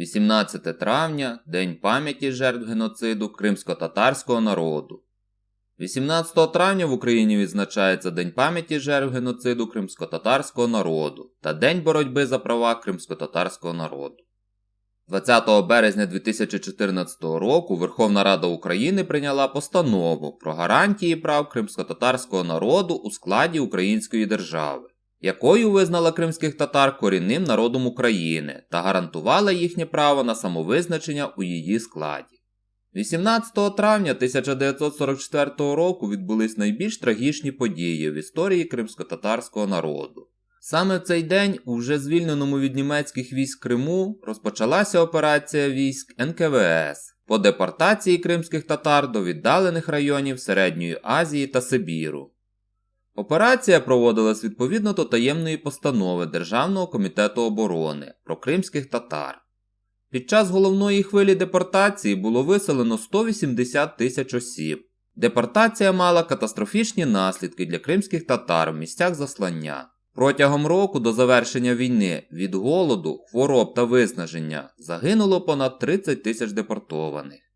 18 травня День пам'яті жертв геноциду кримсько-татарського народу. 18 травня в Україні відзначається День пам'яті жертв геноциду кримсько-татарського народу та День боротьби за права кримсько-татарського народу. 20 березня 2014 року Верховна Рада України прийняла постанову про гарантії прав кримсько-татарського народу у складі Української держави, якою визнала кримських татар корінним народом України та гарантувала їхнє право на самовизначення у її складі. 18 травня 1944 року відбулись найбільш трагічні події в історії кримсько-татарського народу. Саме в цей день у вже звільненому від німецьких військ Криму розпочалася операція військ НКВС по депортації кримських татар до віддалених районів Середньої Азії та Сибіру. Операція проводилась відповідно до таємної постанови Державного комітету оборони про кримських татар. Під час головної хвилі депортації було виселено 180 тисяч осіб. Депортація мала катастрофічні наслідки для кримських татар в місцях заслання. Протягом року до завершення війни від голоду, хвороб та виснаження загинуло понад 30 тисяч депортованих.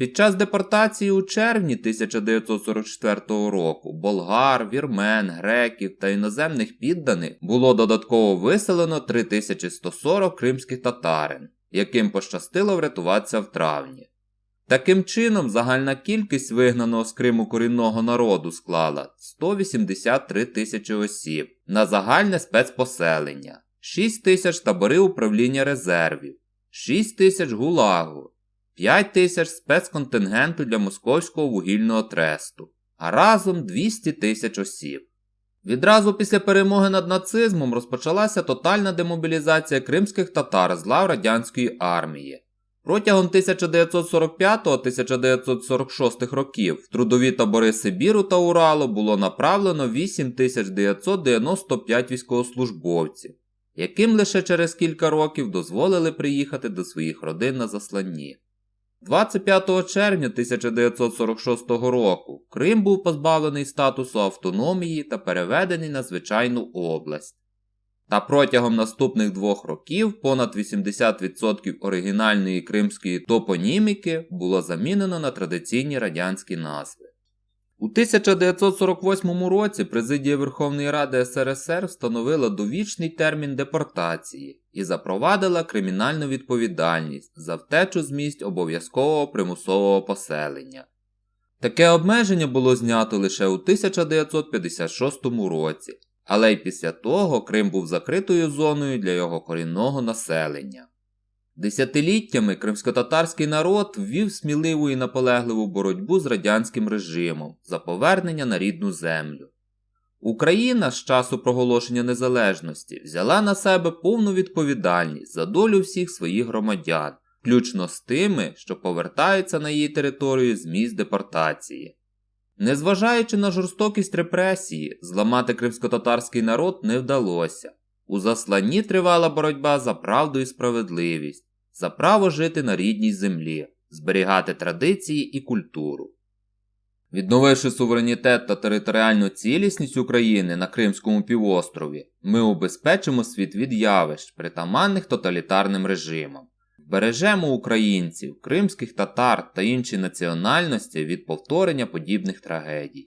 Під час депортації у червні 1944 року болгар, вірмен, греків та іноземних підданих було додатково виселено 3140 кримських татарин, яким пощастило врятуватися в травні. Таким чином, загальна кількість вигнаного з Криму корінного народу склала 183 тисячі осіб на загальне спецпоселення, 6 тисяч табори управління резервів, 6 тисяч гулагу, 5 тисяч спецконтингенту для Московського вугільного тресту, а разом 200 тисяч осіб. Відразу після перемоги над нацизмом розпочалася тотальна демобілізація кримських татар з лав радянської армії. Протягом 1945-1946 років в трудові табори Сибіру та Уралу було направлено 8995 військовослужбовців, яким лише через кілька років дозволили приїхати до своїх родин на засланні. 25 червня 1946 року Крим був позбавлений статусу автономії та переведений на звичайну область. Та протягом наступних двох років понад 80% оригінальної кримської топоніміки було замінено на традиційні радянські назви. У 1948 році Президія Верховної Ради СРСР встановила довічний термін депортації і запровадила кримінальну відповідальність за втечу з місць обов'язкового примусового поселення. Таке обмеження було знято лише у 1956 році але й після того Крим був закритою зоною для його корінного населення. Десятиліттями кримськотатарський народ ввів сміливу і наполегливу боротьбу з радянським режимом за повернення на рідну землю. Україна з часу проголошення незалежності взяла на себе повну відповідальність за долю всіх своїх громадян, включно з тими, що повертаються на її територію з місць депортації. Незважаючи на жорстокість репресії, зламати кримськотатарський народ не вдалося. У засланні тривала боротьба за правду і справедливість, за право жити на рідній землі, зберігати традиції і культуру. Відновивши суверенітет та територіальну цілісність України на Кримському півострові, ми убезпечимо світ від явищ, притаманних тоталітарним режимам. Бережемо українців, кримських татар та інші національності від повторення подібних трагедій.